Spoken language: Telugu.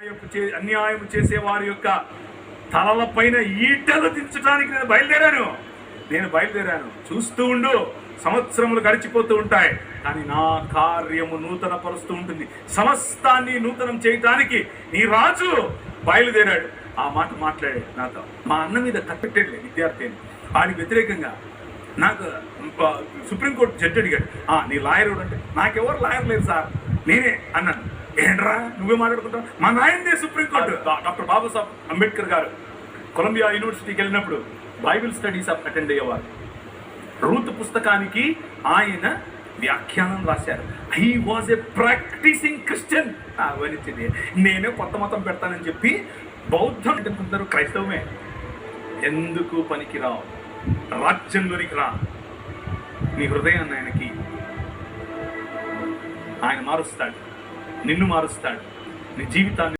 అన్యాయం చేసే వారి యొక్క తలల పైన ఈటలు దించడానికి నేను బయలుదేరాను. నేను బయలుదేరాను. చూస్తూ ఉండు సంవత్సరములు గడిచిపోతూ ఉంటాయి. కానీ నా కార్యము నూతన పరుస్తూ ఉంటుంది. సమస్తాన్ని నూతనం చేయటానికి నీ రాజు బయలుదేరాడు. ఆ మాట మాట్లాడాడు నాతో మా అన్న మీద కట్టెట్టాడు విద్యార్థి అని వాడికి వ్యతిరేకంగా నాకు సుప్రీంకోర్టు జడ్జి అడిగాడు. నీ లాయర్ ఎవరు?" అంటే నాకెవరు లాయర్ లేదు సార్. నేనే అన్నాను. ఏంట్రా? నువ్వే మాట్లాడుకుంటావు మా నాయనదే Supreme Court doctor Babasaheb Ambedkar గారు కొలంబియా యూనివర్సిటీకి వెళ్ళినప్పుడు బైబిల్ స్టడీస్ అటెండ్ అయ్యేవారు. రూత్ పుస్తకానికి ఆయన వ్యాఖ్యానం రాశారు. He was a practising Christian అవనిచ్చింది నేనే కొత్త మతం పెడతానని చెప్పి బౌద్ధం అనుకుంటారు క్రైస్తవమే. ఎందుకు పనికిరావు? రాజ్యంలోనికి రా. నీ హృదయాన్ని ఆయనకి ఆయన మారుస్తాడు. నిన్ను మారుస్తాడు. నీ జీవితాన్ని